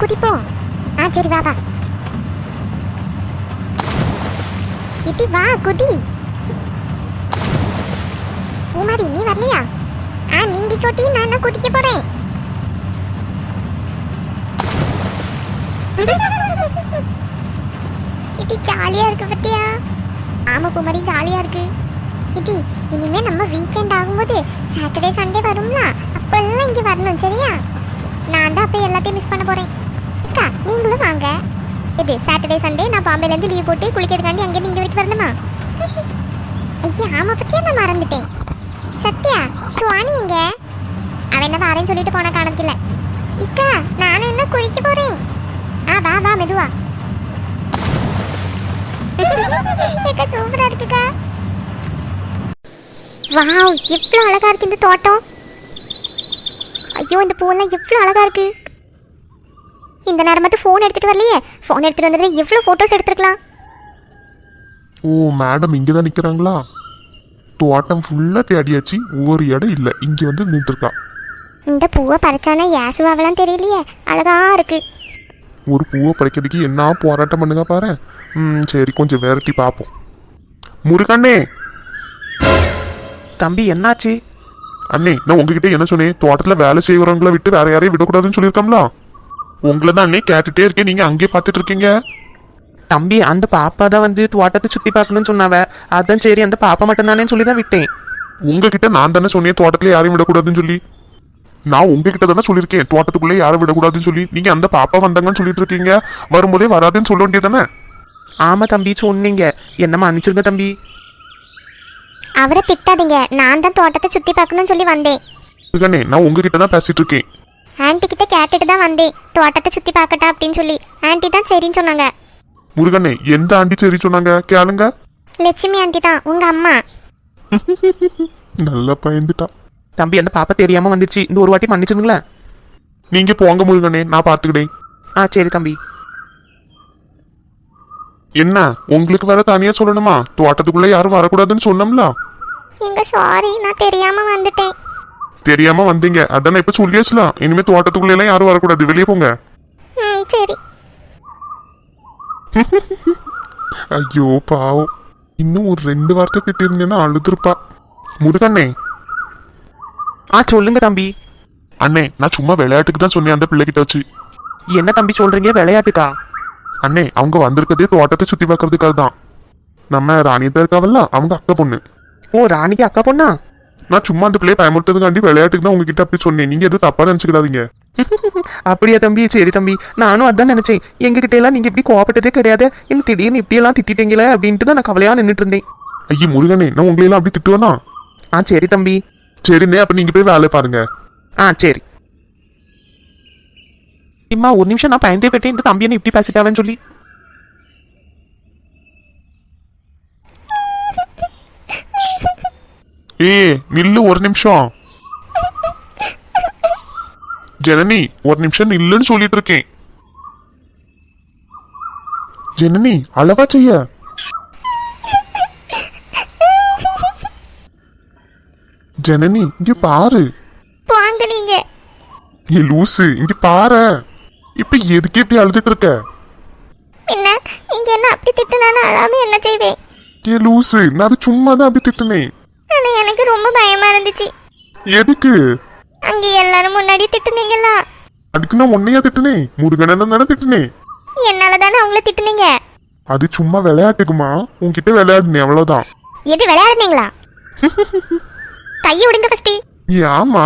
குதிப்போம். ஆ சரி வா வா. இட்டி வா குதி. பூமாரி நீ வரலையா? ஆ நீங்க கொட்டி நான் தான் குதிக்க போறேன். இட்டி ஜாலியா இருக்கு பத்தியா? ஆமா குமரி ஜாலியா இருக்கு. இட்டி இனிமே நம்ம வீக்கெண்ட் ஆகும்போது சாட்டர்டே சண்டே வரும்ல? அப்பெல்லாம் இங்க வரணும் சரியா? நான் தான் அப்போ எல்லாத்தையும் மிஸ் பண்ண போறேன். அக்கா நீங்களும் வாங்க. இது சாட்டர்டே சண்டே நான் பாம்பேலேருந்து லீவ் போட்டு குளிக்கிறதுக்காண்டி அங்கே நீங்க வீட்டு வரணுமா? ஐயா ஆமா பற்றியா நான் மறந்துட்டேன். சத்யா சுவாணி எங்க? அவன் என்ன வரேன்னு சொல்லிட்டு போன காணத்தில்ல இக்கா நானும் என்ன குதிக்க போறேன். ஆ வா வா மெதுவா. சூப்பரா இருக்குக்கா. வாவ் எவ்வளோ அழகா இருக்கு இந்த தோட்டம். ஐயோ இந்த பூவெல்லாம் எவ்வளோ அழகா இருக்கு. இந்த நேரம் பார்த்து ஃபோன் எடுத்துட்டு வரலையே. ஃபோன் எடுத்துட்டு வந்துட்டு எவ்வளோ ஃபோட்டோஸ் எடுத்துருக்கலாம்? ஓ மேடம் இங்கே தான் நிற்கிறாங்களா தோட்டம் ஃபுல்லாக தேடியாச்சு. ஒரு இடம் இல்லை. இங்கே வந்து நின்றுருக்கா. இந்த பூவை பறிச்சானா ஏசுவாவெல்லாம் தெரியலையே. அழகா இருக்கு. ஒரு பூவை பறிக்கிறதுக்கு என்ன போராட்டம் பண்ணுங்க பாரு. ம் சரி கொஞ்சம் விரட்டி பார்ப்போம். முருகண்ணே! தம்பி என்னாச்சு? அண்ணே நான் உங்ககிட்ட என்ன சொன்னேன்? தோட்டத்தில் வேலை செய்கிறவங்கள விட்டு வேற யாரையும் விடக்கூடாதுன்னு சொல்லியிருக்கோம்ல. உங்களை தான் அண்ணே கேட்டுட்டே இருக்கேன். நீங்கள் அங்கேயே பார்த்துட்டு இருக்கீங்க? தம்பி அந்த பாப்பா தான் வந்து தோட்டத்தை சுத்தி பார்க்கணும்னு சொன்னாவ. அதான் சரி அந்த பாப்பா மட்டும் தானே சொல்லி தான் விட்டேன். உங்ககிட்ட நான் தானே சொன்னேன் தோட்டத்துல யாரையும் விடக்கூடாதுன்னு சொல்லி. நான் உங்ககிட்ட தானே சொல்லியிருக்கேன் தோட்டத்துக்குள்ளே யாரும் விடக்கூடாதுன்னு சொல்லி. நீங்க அந்த பாப்பா வந்தாங்கன்னு சொல்லிட்டு இருக்கீங்க. வரும்போதே வராதுன்னு சொல்ல வேண்டியதானே ஆமா தம்பி சொன்னீங்க. என்ன மன்னிச்சிருங்க தம்பி. அவரை திட்டாதீங்க. நான் தான் தோட்டத்தை சுற்றி பார்க்கணும்னு சொல்லி வந்தேன். நான் உங்ககிட்ட தான் பேசிட்டு இருக்கேன். ஆன்ட்டி கிட்ட கேட்டுட்டு தான் வந்தேன். தோட்டத்தை சுற்றி பார்க்கட்டா அப்படின்னு சொல்லி. ஆன்ட்டி தான் சரின்னு சொன்னாங்க. முருகண்ணே எந்த ஆண்டி சரி சொன்னாங்க? கேளுங்க. லட்சுமி ஆன்ட்டி தான் உங்க அம்மா. நல்லா பயந்துட்டா. தம்பி அந்த பாப்பா தெரியாம வந்துச்சு. இந்த ஒரு வாட்டி மன்னிச்சிருங்களேன் நீங்க போங்க முருகண்ணே நான் பாத்துக்கிட்டேன் ஆ சரி தம்பி. என்ன உங்களுக்கு வேற தனியா சொல்லணுமா? தோட்டத்துக்குள்ள யாரும் வரக்கூடாதுன்னு சொன்னோம்ல? எங்க சாரி நான் தெரியாம வந்துட்டேன். தெரியாம வந்தீங்க. அதான் நான் இப்ப சொல்லியாச்சுலாம். இனிமே தோட்டத்துக்குள்ள எல்லாம் யாரும் வரக்கூடாது. வெளியே போங்க. சரி. ஐயோ பாவம். இன்னும் ஒரு ரெண்டு வார்த்தை திட்டிருந்தேன்னா அழுதுருப்பா. முருகண்ணே. ஆ சொல்லுங்க தம்பி. அண்ணே நான் சும்மா விளையாட்டுக்கு தான் சொன்னேன் அந்த பிள்ளைகிட்ட வச்சு. என்ன தம்பி சொல்றீங்க? விளையாட்டுக்கா? அண்ணே அவங்க வந்திருக்கதே தோட்டத்தை சுத்தி பார்க்கறதுக்காக தான் நம்ம ராணியத்தா இருக்காவல்ல அவங்க அக்கா பொண்ணு. ஓ ராணிக்கு அக்கா பொண்ணா? நான் சும்மா அந்த பிள்ளைய பயமுறுத்ததுக்காண்டி விளையாட்டுக்கு தான் உங்ககிட்ட அப்படி சொன்னேன். நீங்க எதுவும் தப்பா நினைச்சுக்கிடாதீங்க. அப்படியா தம்பி? சரி தம்பி. நானும் அதான் நினைச்சேன். எங்ககிட்ட எல்லாம் நீங்க இப்படி கோவப்பட்டதே கிடையாது. என்ன திடீர்னு இப்படி எல்லாம் திட்டிட்டீங்களே அப்படின்ட்டு தான் நான் கவலையா நின்றுட்டு இருந்தேன். ஐயே முருகனே நான் உங்களை எல்லாம் அப்படி திட்டுவேனா? ஆ சரி தம்பி. சரிண்ணே அப்ப நீங்க போய் வேலையை பாருங்க. ஆ சரி. இம்மா ஒரு நிமிஷம் நான் பயந்தே போயிட்டேன். இந்த தம்பி என்ன இப்படி பேசிட்டாவன்னு சொல்லி. ஏ நில்லு ஒரு நிமிஷம். ஜனனி ஒரு நிமிஷம் நில்லுன்னு சொல்லிட்டு இருக்கேன் ஜனனி அளவா செய்ய. ஜனனி இங்க பாரு. போங்க நீங்க. ஏ லூசு இங்க பாரு. இப்ப எதுக்கு இப்படி அழுதுட்டு இருக்க? பின்ன நீங்க என்ன அப்படி திட்டுனாலும் அழாம என்ன செய்வேன்? ஏ லூசு நான் சும்மா தான் அப்படி திட்டுனேன். ஆனா எனக்கு ரொம்ப பயமா இருந்துச்சு. எதுக்கு? அங்க எல்லாரும் முன்னாடி திட்டுனீங்களா? அதுக்கு நான் உன்னையா திட்டுனேன் முருகனன் தானே திட்டுனேன் என்னால தானே அவங்கள திட்டுனீங்க? அது சும்மா விளையாட்டுக்குமா? உன்கிட்ட விளையாடுனேன் அவ்வளவுதான். எது விளையாடுனீங்களா? கையை விடுங்க ஃபஸ்ட்டு ஏ ஆமா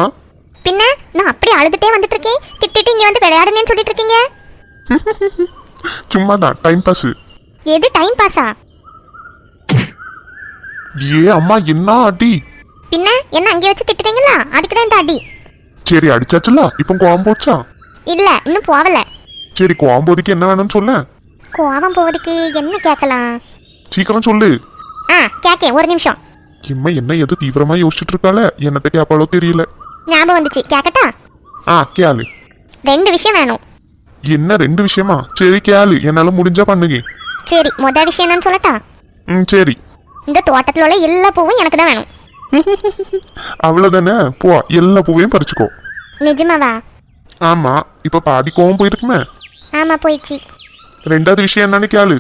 பின்ன நான் அப்படி அழுதுட்டே வந்துட்டு இருக்கேன் திட்டிட்டு இங்க வந்து விளையாடுனேன்னு சொல்லிட்டு இருக்கீங்க சும்மா தான் டைம் பாஸ் எது டைம் பாஸா ஏ அம்மா என்ன அடி? பின்ன என்ன அங்கே வச்சு திட்டுறீங்களா? அதுக்கு தான் இந்த அடி. சரி அடிச்சாச்சுல. இப்போ கோவம் போச்சா? இல்ல இன்னும் போகல சரி கோவம் போதுக்கு என்ன வேணும்னு சொல்ல? கோவம் போவதுக்கு என்ன கேட்கலாம்? சீக்கிரம் சொல்லு. ஆ கேட்கேன் ஒரு நிமிஷம். இம்மா என்ன எது தீவிரமா யோசிச்சுட்டு இருக்காள? என்னத்த கேப்பாளோ தெரியல. ஞாபகம் வந்துச்சு. கேட்கட்டா ஆ கேளு. ரெண்டு விஷயம் வேணும். என்ன ரெண்டு விஷயமா? சரி கேளு. என்னால முடிஞ்சா பண்ணுங்க. சரி மொதல் விஷயம் என்னன்னு சொல்லட்டா? ம் சரி. இந்த தோட்டத்தில் உள்ள எல்லா பூவும் எனக்கு தான் வேணும். அவ்வளவுதானே? போ எல்லா பூவையும் பறிச்சுக்கோ. நிஜமாவா? ஆமா இப்ப பாதி கோவம் போயிருக்குமே. ஆமா போயிடுச்சு. ரெண்டாவது விஷயம் என்னன்னு கேளு.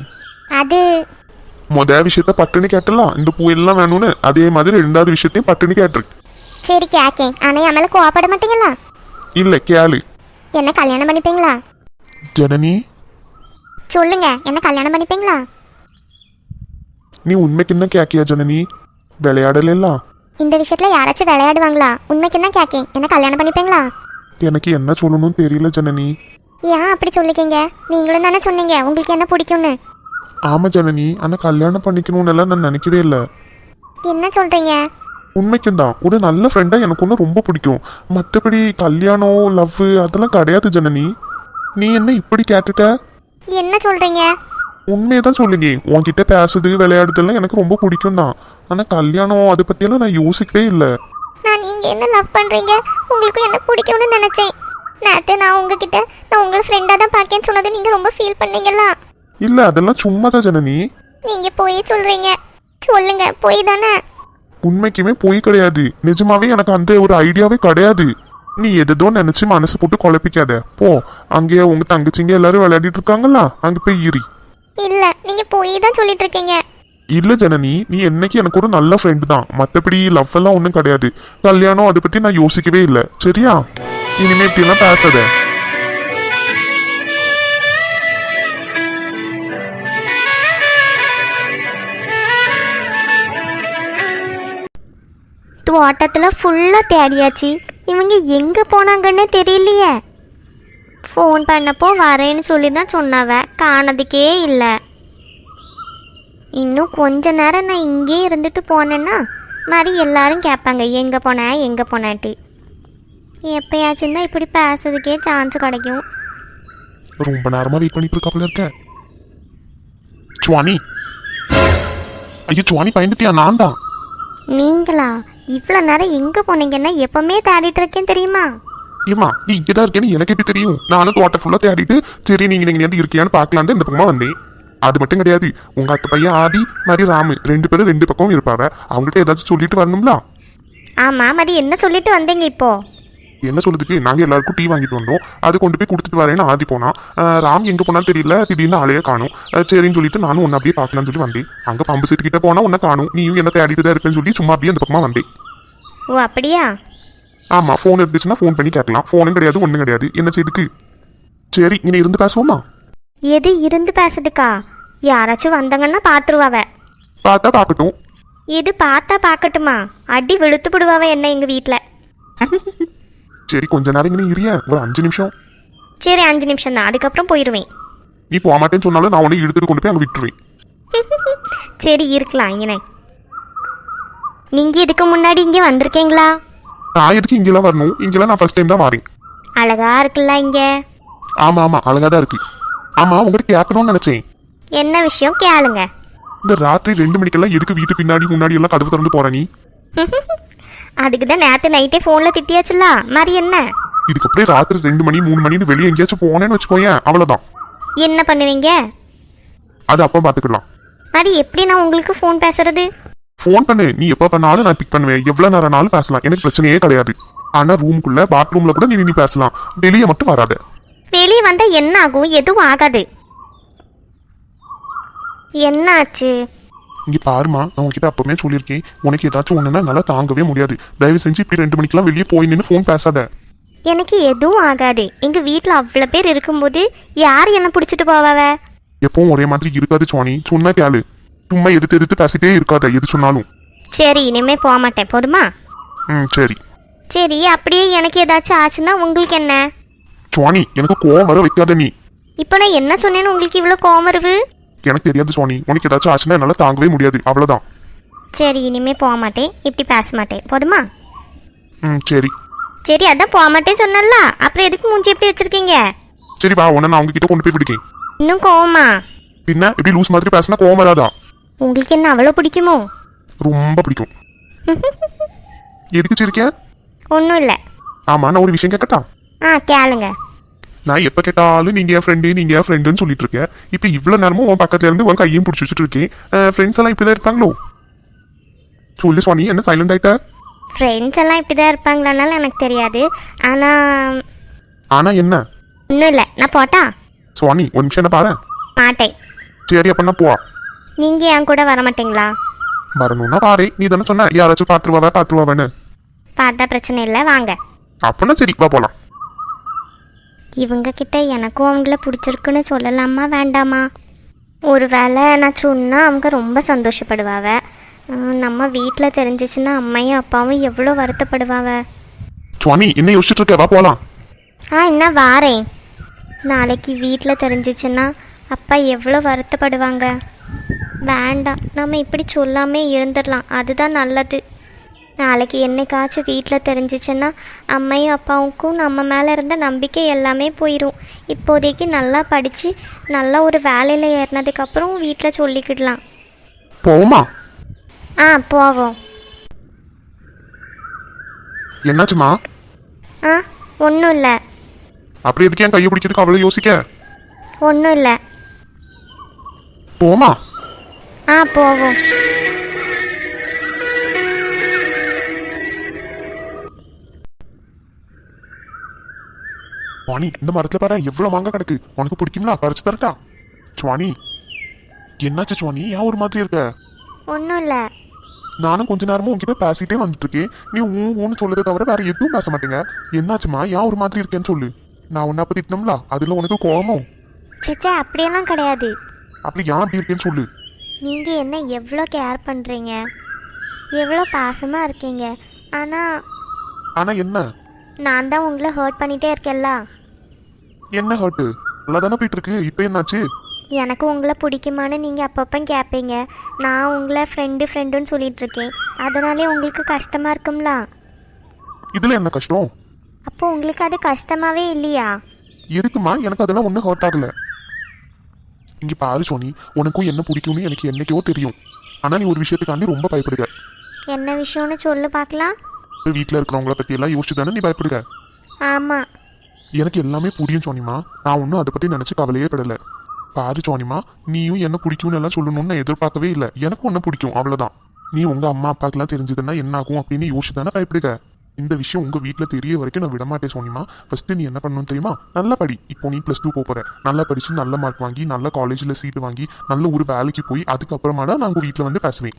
அது? முத விஷயத்த பட்டுன்னு கேட்டலாம் இந்த பூ எல்லாம் வேணும்னு. அதே மாதிரி ரெண்டாவது விஷயத்தையும் பட்டுன்னு கேட்டுரு. சரி கேக்கேன். ஆனா என் மேல கோவப்பட மாட்டீங்களா? இல்ல கேளு. என்ன கல்யாணம் பண்ணிப்பீங்களா? ஜனனி? சொல்லுங்க. என்ன கல்யாணம் பண்ணிப்பீங்களா? நீ உண்மைக்கு என்ன கேக்கியா ஜனனி? விளையாடலாம் இந்த விஷயத்துல யாராச்சும் விளையாடுவாங்களா? உண்மைக்கு என்ன கேக்கேன் என்ன கல்யாணம் பண்ணிப்பீங்களா? எனக்கு என்ன சொல்லணும்னு தெரியல ஜனனி. ஏன் அப்படி சொல்லிக்கீங்க? நீங்களும் தானே சொன்னீங்க. உங்களுக்கு என்ன பிடிக்கும்னு? ஆமா ஜனனி. ஆனா கல்யாணம் பண்ணிக்கணும்னு எல்லாம் நான் நினைக்கவே இல்லை. என்ன சொல்றீங்க? உண்மைக்கும் தான் ஒரு நல்ல ஃப்ரெண்டா எனக்கு ஒன்று ரொம்ப பிடிக்கும். மற்றபடி கல்யாணம் லவ் அதெல்லாம் கிடையாது ஜனனி. நீ என்ன இப்படி கேட்டுட்ட? என்ன சொல்றீங்க? உண்மையை தான் சொல்லுங்க. உன்கிட்ட பேசுது விளையாடுதெல்லாம் எனக்கு ரொம்ப பிடிக்கும் தான் ஆனால் கல்யாணம் அதை பற்றியெல்லாம் நான் யோசிக்கவே இல்லை. நான் நீங்க என்ன லவ் பண்றீங்க? உங்களுக்கு என்ன பிடிக்கும்னு நினைச்சேன். நேத்து நான் உங்ககிட்ட நான் உங்களை ஃப்ரெண்டா தான் பார்க்கேன்னு சொன்னது நீங்க ரொம்ப ஃபீல் பண்ணீங்களா? இல்லை அதெல்லாம் சும்மா தான் ஜனனி. நீங்க போய் சொல்றீங்க. சொல்லுங்க போய் தானே? உண்மைக்குமே போய் கிடையாது. நிஜமாவே எனக்கு அந்த ஒரு ஐடியாவே கிடையாது. நீ எதோ நினைச்சு மனசு போட்டு குழப்பிக்காத. போ அங்கேயே உங்க தங்கச்சிங்க எல்லாரும் விளையாடிட்டு இருக்காங்களா? அங்க போய் இரி. இல்ல நீங்க போய் தான் சொல்லிட்டு இருக்கீங்க இல்ல ஜனனி நீ என்னைக்கு எனக்கு ஒரு நல்ல ஃப்ரெண்டு தான். மத்தபடி லவ் எல்லாம் ஒன்றும் கிடையாது. கல்யாணம் அதை பத்தி நான் யோசிக்கவே இல்லை. சரியா? இனிமே இப்படி எல்லாம் பேசாத. தோட்டத்துல ஃபுல்லா தேடியாச்சு. இவங்க எங்க போனாங்கன்னே தெரியலையே. ஃபோன் பண்ணப்போ வரேன்னு சொல்லி தான் சொன்னாவ. காணதுக்கே இல்லை. இன்னும் கொஞ்ச நேரம் நான் இங்கே இருந்துட்டு போனேன்னா மாதிரி எல்லாரும் கேட்பாங்க எங்கே போன? எங்கே போனான்ட்டு? எப்பயாச்சும் தான் இப்படி பேசுறதுக்கே சான்ஸ் கிடைக்கும். ரொம்ப நேரமா வெயிட் பண்ணிட்டு இருக்காப்புல இருக்க. சுவானி ஐயோ சுவானி பயந்துட்டியா? நான் தான். நீங்களா? இவ்வளோ நேரம் எங்கே போனீங்கன்னா எப்பவுமே தேடிட்டு இருக்கேன் தெரியுமா? ஏமா நீ இங்கதான் இருக்கேன்னு எனக்கு எப்படி தெரியும்? நானும் தோட்டம் ஃபுல்லா தேடிட்டு சரி நீங்க நீங்க வந்து இருக்கியான்னு பார்க்கலான்னு இந்த பக்கமா வந்தேன். அது மட்டும் கிடையாது உங்க அத்தை பையன் ஆதி மாதிரி ராமு ரெண்டு பேரும் ரெண்டு பக்கமும் இருப்பாங்க. அவங்கள்ட்ட ஏதாச்சும் சொல்லிட்டு வரணும்ல? ஆமாம் அது என்ன சொல்லிட்டு வந்தீங்க இப்போ? என்ன சொல்றதுக்கு? நாங்க எல்லாருக்கும் டீ வாங்கிட்டு வந்தோம். அது கொண்டு போய் கொடுத்துட்டு வரேன்னு ஆதி போனா. அஹ் ராம் எங்க போனான்னு தெரியல திடீர்னு ஆளையே காணும். சரின்னு சொல்லிட்டு நானும் உன்னை அப்படியே பார்க்கலாம்னு சொல்லி வந்தேன். அங்க பம்பு செட்டு கிட்ட போனா உன்னை காணும். நீயும் என்ன தேடிட்டு தான் இருக்கேன்னு சொல்லி சும்மா அப்படியே அந்த பக்கமா வந்தேன். ஓ அப்படியா? ஆமா ஃபோன் இருந்துச்சுன்னா ஃபோன் பண்ணி கேட்கலாம். ஃபோனும் கிடையாது ஒண்ணும் கிடையாது. என்ன செய்துக்கு? சரி இங்க இருந்து பேசுவோமா? எது இருந்து பேசுறதுக்கா யாராச்சும் வந்தாங்கன்னா பார்த்துருவாவ பார்த்தா பார்க்கட்டும். இது பார்த்தா பார்க்கட்டுமா? அடி வெளுத்து விடுவாவ என்ன எங்கள் வீட்டில் சரி கொஞ்ச நேரம் இங்கே இரிய ஒரு அஞ்சு நிமிஷம். சரி அஞ்சு நிமிஷம் தான். அதுக்கப்புறம் போயிடுவேன் நீ போக மாட்டேன்னு சொன்னாலும் நான் உன்னை இழுத்துட்டு கொண்டு போய் அங்கே விட்டுருவேன். சரி இருக்கலாம் இங்கனே நீங்கள் இதுக்கு முன்னாடி இங்கே வந்திருக்கீங்களா? நான் எதுக்கு இங்கெல்லாம் வரணும். இங்கெல்லாம் நான் ஃபர்ஸ்ட் டைம் தான் வரேன். அழகா இருக்குல்ல இங்கே? ஆமா ஆமா அழகா தான் இருக்கு. ஆமா உங்ககிட்ட கேட்கணும்னு நினைச்சேன். என்ன விஷயம்? கேளுங்க. இந்த ராத்திரி ரெண்டு மணிக்கெல்லாம் எதுக்கு வீட்டு பின்னாடி முன்னாடி எல்லாம் கதவு திறந்து போற நீ? அதுக்கு தான் நேற்று நைட்டே ஃபோனில் திட்டியாச்சுல மாதிரி என்ன? இதுக்கப்புறம் ராத்திரி ரெண்டு மணி மூணு மணின்னு வெளியே எங்கேயாச்சும் போனேன்னு வச்சுக்கோயேன். அவ்வளவுதான். என்ன பண்ணுவீங்க? அது அப்போ பாத்துக்கலாம். மாதிரி எப்படி நான் உங்களுக்கு ஃபோன் பேசுறது? ஃபோன் பண்ணு. நீ எப்போ பண்ணாலும் நான் பிக் பண்ணுவேன். எவ்வளவு நேரம்னாலும் பேசலாம். எனக்கு பிரச்சனையே கிடையாது. ஆனா ரூமுக்குள்ள பாத்ரூம்ல கூட நீ நீ பேசலாம். வெளியே மட்டும் வராத. வெளியே வந்தால் என்ன ஆகும்? எதுவும் ஆகாது. என்ன ஆச்சு இங்க பாருமா நான் உன்கிட்ட அப்பவுமே சொல்லியிருக்கேன். உனக்கு ஏதாச்சும் ஒண்ணுன்னா நல்லா தாங்கவே முடியாது. தயவு செஞ்சு இப்படி ரெண்டு மணிக்கெல்லாம் வெளியே போய் நின்று ஃபோன் பேசாத. எனக்கு எதுவும் ஆகாது. எங்க வீட்டில் அவ்வளோ பேர் இருக்கும்போது யார் என்ன பிடிச்சிட்டு போவாவ? எப்பவும் ஒரே மாதிரி இருக்காது சுவாணி. சொன்னா கேளு. சும்மா எதிர்த்து எதிர்த்து பேசிட்டே இருக்காத எது சொன்னாலும். சரி இனிமே போக மாட்டேன். போதுமா? ம் சரி. சரி அப்படியே எனக்கு ஏதாச்சும் ஆச்சுன்னா உங்களுக்கு என்ன? சுவாணி எனக்கு கோவம் வர வைக்காத நீ. இப்போ நான் என்ன சொன்னேன்னு உங்களுக்கு இவ்வளோ கோவம் வருது? எனக்கு தெரியாது சுவாணி. உனக்கு ஏதாச்சும் ஆச்சுன்னா என்னால தாங்கவே முடியாது. அவ்வளவுதான். சரி இனிமே போக மாட்டேன். இப்படி பேச மாட்டேன். போதுமா? ம் சரி. சரி அதான் போக மாட்டேன்னு சொன்னல அப்புறம் எதுக்கு மூஞ்சி எப்படி வச்சிருக்கீங்க? சரி வா. உன்னை நான் அவங்க கிட்ட கொண்டு போய் விடுக்கேன். இன்னும் கோவமா? பின்ன எப்படி லூஸ் மாதிரி பேசினா கோவம் வராதா? உங்களுக்கு என்ன அவ்வளோ பிடிக்குமோ? ரொம்ப பிடிக்கும். எதுக்கு சிரிக்க? ஒன்றும் இல்லை. ஆமா நான் ஒரு விஷயம் கேட்கட்டா? ஆ கேளுங்க. நான் எப்ப கேட்டாலும் நீங்க என் ஃப்ரெண்டு நீங்க என் ஃப்ரெண்டுன்னு சொல்லிட்டு இருக்கேன். இப்போ இவ்வளவு நேரமும் உன் பக்கத்துல இருந்து உன் கையும் பிடிச்சி வச்சுட்டு இருக்கேன். ஃப்ரெண்ட்ஸ் எல்லாம் இப்படிதான் இருப்பாங்களோ? சொல்லு சுவாமி என்ன சைலண்ட் ஆயிட்ட? ஃப்ரெண்ட்ஸ் எல்லாம் இப்படி தான் இருப்பாங்களானாலும் எனக்கு தெரியாது. ஆனால் ஆனா என்ன? ஒன்றும் இல்லை. நான் போட்டா? சுவாணி ஒரு நிமிஷம் என்ன பாரு? மாட்டேன். சரி அப்ப போ நீங்க என் கூட வர மாட்டீங்களா வரணும்னா பாரு நீ தானே சொன்ன யாராச்சும் பாத்துருவாவ பாத்துருவாவன்னு பார்த்தா பிரச்சனை இல்லை வாங்க. அப்பனா சரி வா போலாம். இவங்க கிட்ட எனக்கும் அவங்கள பிடிச்சிருக்குன்னு சொல்லலாமா வேண்டாமா? ஒருவேளை நான் சொன்னா அவங்க ரொம்ப சந்தோஷப்படுவாவ. நம்ம வீட்டில் தெரிஞ்சிச்சுன்னா அம்மையும் அப்பாவும் எவ்வளோ வருத்தப்படுவாவ. சுவாணி என்ன யோசிச்சுட்டு இருக்க வா போலாம். ஆ என்ன வாரேன். நாளைக்கு வீட்டில் தெரிஞ்சிச்சுன்னா அப்பா எவ்வளோ வருத்தப்படுவாங்க. வேண்டாம். நம்ம இப்படி சொல்லாமே இருந்துடலாம். அதுதான் நல்லது. நாளைக்கு என்னைக்காச்சும் வீட்டில் தெரிஞ்சிச்சுன்னா அம்மையும் அப்பாவுக்கும் நம்ம மேலே இருந்த நம்பிக்கை எல்லாமே போயிடும் இப்போதைக்கு நல்லா படித்து நல்லா ஒரு வேலையில் ஏறினதுக்கப்புறம் வீட்டில் சொல்லிக்கிடலாம். போவோமா? ஆ போவோம். என்னாச்சுமா? ஆ ஒன்றும் இல்லை. அப்படி எதுக்கு என் கையை பிடிக்கிறதுக்கு அவ்வளவு யோசிக்க? ஒன்றும் இல்லை. போமா ஆ போவோம் சுவாணி இந்த மரத்துல பாரு எவ்வளவு மாங்காய் கிடக்கு. உனக்கு பிடிக்கும்ல பறிச்சு தரட்டா. சுவாணி என்னாச்சு சுவாணி? ஏன் ஒரு மாதிரி இருக்க? ஒன்றும் இல்லை. நானும் கொஞ்ச நேரமும் உன்கிட்ட பேசிட்டே வந்துட்டு இருக்கேன் நீ ஊ ஊன்னு சொல்றதை தவிர வேற எதுவும் பேச மாட்டேங்க. என்னாச்சுமா? ஏன் ஒரு மாதிரி இருக்கேன்னு சொல்லு. நான் உன்னை பத்தி திட்டணும்ல அதுல உனக்கு கோவமோ? சிச்சா அப்படியெல்லாம் கிடையாது. அப்படி ஏன் அப்படி இருக்கேன்னு சொல்லு. நீங்கள் என்ன எவ்வளோ கேர் பண்ணுறீங்க எவ்வளோ பாசமாக இருக்கீங்க? ஆனால் ஆனா என்ன? நான் தான் உங்களை ஹர்ட் பண்ணிகிட்டே இருக்கேன்ல. என்ன ஹர்ட்டு நல்லா தானே போயிட்டு இருக்கு? இப்போ என்னாச்சு? எனக்கு உங்களை பிடிக்குமான்னு நீங்கள் அப்பப்போ கேட்பீங்க நான் உங்களை ஃப்ரெண்டு ஃப்ரெண்டுன்னு சொல்லிட்டு இருக்கேன். அதனாலே உங்களுக்கு கஷ்டமாக இருக்கும்ல. இதுல என்ன கஷ்டம்? அப்போ உங்களுக்கு அது கஷ்டமாகவே இல்லையா? எதுக்குமா எனக்கு அதெல்லாம் ஒன்றும் ஹர்ட் ஆகல. இங்க பாரு சோனி உனக்கும் என்ன பிடிக்கும்னு எனக்கு என்னைக்கோ தெரியும். ஆனா நீ ஒரு விஷயத்துக்காண்டி ரொம்ப பயப்படுக என்ன விஷயம்னு சொல்லு பார்க்கலாம். வீட்டில் இருக்கிறவங்கள பத்தி எல்லாம் யோசிச்சு தானே நீ பயப்படுக ஆமாம் எனக்கு எல்லாமே புரியும் சோனிமா. நான் ஒன்றும் அதை பத்தி நினைச்சு கவலையே படல. பாரு சோனிமா நீயும் என்ன பிடிக்கும்னு எல்லாம் சொல்லணும்னு நான் எதிர்பார்க்கவே இல்லை. எனக்கு ஒன்றும் பிடிக்கும் அவ்வளவுதான். நீ உங்க அம்மா அப்பாக்கெல்லாம் தெரிஞ்சதுன்னா என்ன ஆகும் அப்படின்னு யோசிச்சு தானே பயப்படுக இந்த விஷயம் உங்க வீட்டில் தெரிய வரைக்கும் நான் விட மாட்டேன் சோனிமா. ஃபர்ஸ்ட் நீ என்ன பண்ணணும் தெரியுமா? நல்லா படி. இப்போ நீ ப்ளஸ் டூ போற. நல்லா படிச்சு நல்ல மார்க் வாங்கி நல்ல காலேஜில் சீட்டு வாங்கி நல்ல ஒரு வேலைக்கு போய் அதுக்கப்புறமா தான் நான் உங்க வீட்டில் வந்து பேசுவேன்.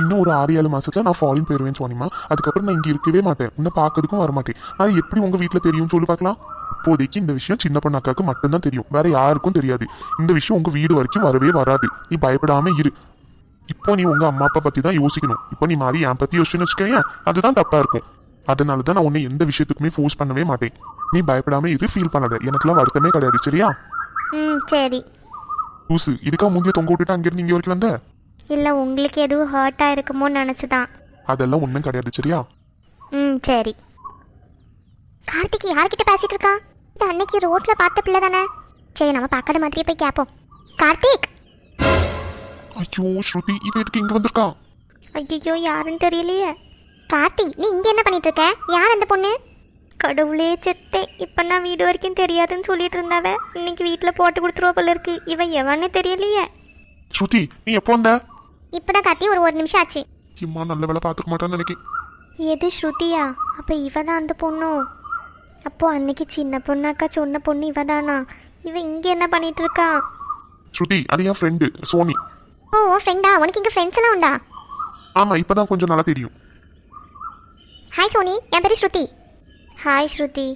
இன்னும் ஒரு ஆறு ஏழு மாசத்துல நான் ஃபாரின் போயிருவேன் சோனிமா. அதுக்கப்புறம் நான் இங்க இருக்கவே மாட்டேன். உன்னை பார்க்கறதுக்கும் வர மாட்டேன் அது எப்படி உங்க வீட்ல தெரியும் சொல்லி பார்க்கலாம். இப்போதைக்கு இந்த விஷயம் சின்ன பொண்ணு அக்காவுக்கு மட்டும்தான் தெரியும். வேற யாருக்கும் தெரியாது. இந்த விஷயம் உங்க வீடு வரைக்கும் வரவே வராது. நீ பயப்படாம இரு. இப்போ நீ உங்க அம்மா அப்பா பத்தி தான் யோசிக்கணும். இப்போ நீ மாறி என் பத்தி யோசிச்சுன்னு வச்சுக்கோயேன் அதுதான் தப்பா இருக்கும். அதனால தான் நான் உன்னை எந்த விஷயத்துக்குமே ஃபோர்ஸ் பண்ணவே மாட்டேன். நீ பயப்படாம இரு ஃபீல் பண்ணாத. எனக்குலாம் வருத்தமே கிடையாது சரியா? ம் சரி. லூசு இதுக்கா முந்தைய தொங்க விட்டுட்டு அங்கிருந்து இங்க வரைக்கும் வந்த? இல்லை உங்களுக்கு எதுவும் ஹர்ட் ஆயிருக்குமோன்னு நினச்சி தான் அதெல்லாம் ஒன்றும் கிடையாது சரியா? ம் சரி. கார்த்திக் யார்கிட்ட பேசிட்டு இருக்கா? இது அன்னைக்கு ரோட்ல பார்த்த பிள்ளை தானே. சரி நம்ம பார்க்காத மாதிரியே போய் கேட்போம் கார்த்திக்! ஐயோ ஸ்ருதி இவ எதுக்கு இங்க வந்திருக்கா ஐயோ யாருன்னு தெரியலையே. கார்த்திக் நீ இங்க என்ன பண்ணிட்டு இருக்க யார் அந்த பொண்ணு? கடவுளே செத்தே இப்போ நான் வீடு வரைக்கும் தெரியாதுன்னு சொல்லிட்டு இருந்தாவ. இன்னைக்கு வீட்டில் போட்டு கொடுத்துருவா போல இருக்கு. இவன் எவன்னு தெரியலையே. ஸ்ருதி நீ எப்போ வந்த? இப்போதான் கார்த்தி ஒரு ஒரு நிமிஷம் ஆச்சு. இம்மா நல்ல வேலை பார்த்துக்க மாட்டான்னு நினைக்கிறேன் எது ஸ்ருதியா? அப்போ இவ தான் அந்த பொண்ணோ? அப்போ அன்னைக்கு சின்ன பொண்ணாக்கா சொன்ன பொண்ணு இவ தானா இவ இங்கே என்ன பண்ணிட்டு இருக்கா ஸ்ருதி அது என் ஃப்ரெண்டு சோனி. ஓ ஃப்ரெண்டா உனக்கு இங்கே ஃப்ரெண்ட்ஸ் எல்லாம் உண்டா? ஆமா இப்பதான் கொஞ்சம் நல்லா தெரியும். Hi Sony. என் பேரு ஸ்ருதி. ஹாய் ஸ்ருதி.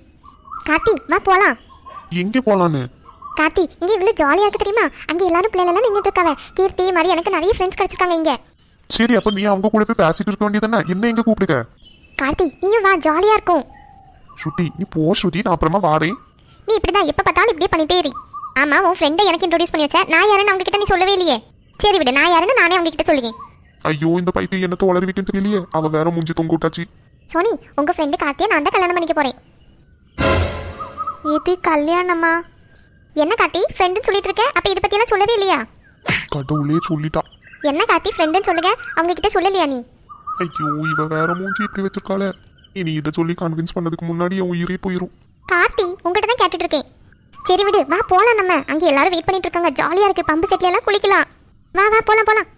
கார்த்தி வா போலாம். எங்கே போலான்னு? கார்த்தி இங்கே இவ்வளோ ஜாலியாக இருக்கு தெரியுமா? அங்கே எல்லாரும் பிள்ளைகளெல்லாம் நின்றுட்டு இருக்காங்க கீர்த்தி மாதிரி எனக்கு நிறைய ஃப்ரெண்ட்ஸ் கிடைச்சிருக்காங்க இங்கே. சரி அப்ப நீ அவங்க கூட போய் பேசிட்டு இருக்க வேண்டியதானே என்ன எங்க கூப்பிடுக்க கார்த்தி நீயும் வா ஜாலியாக இருக்கும். ஸ்ருதி நீ போ ஸ்ருதி. நான் அப்புறமா வாரேன். நீ இப்படி தான் எப்போ பார்த்தாலும் இப்படியே பண்ணிட்டே இரு. ஆமாம் உன் ஃப்ரெண்டை எனக்கு இன்ட்ரோடியூஸ் பண்ணி வச்ச. நான் யாருன்னு அவங்க கிட்ட நீ சொல்லவே இல்லையே. சரி விடு நான் யாருன்னு நானே அவங்க கிட்ட சொல்லுவேன். ஐயோ இந்த பைத்தியம் என்னத்த வளர வைக்கும் தெரியலையே. அவ வேற மூஞ்சி தொங்க விட்டாச்சு சோனி உங்கள் ஃப்ரெண்டு கார்த்தியை நான் தான் கல்யாணம் பண்ணிக்க போகிறேன் இது கல்யாணமா? என்ன கார்த்தி ஃப்ரெண்டுன்னு சொல்லிட்டு இருக்க? அப்போ இதை பற்றியெல்லாம் சொல்லவே இல்லையா? கடவுளே சொல்லிட்டா. என்ன கார்த்தி ஃப்ரெண்டுன்னு சொல்லுங்க? அவங்க கிட்ட சொல்லலையா நீ? ஐயோ இவ வேற மூஞ்சி இப்படி வச்சிருக்காளே. இனி இதை சொல்லி கன்வின்ஸ் பண்ணதுக்கு முன்னாடி என் உயிரே போயிரும். கார்த்தி உங்ககிட்ட தான் கேட்டுட்டு இருக்கேன். சரி விடு வா போலாம் நம்ம. அங்கே எல்லாரும் வெயிட் பண்ணிட்டு இருக்காங்க. ஜாலியா இருக்கு. பம்பு செட்ல எல்லாம் குளிக்கலாம். வா வா போலாம் போலாம்.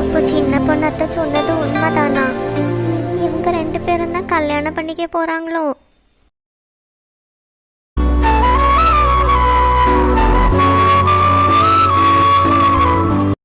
அப்போ சின்ன பொண்ணத்த சொன்னது உண்மைதானா? இவங்க ரெண்டு பேரும் தான் கல்யாணம் பண்ணிக்க போகிறாங்களோ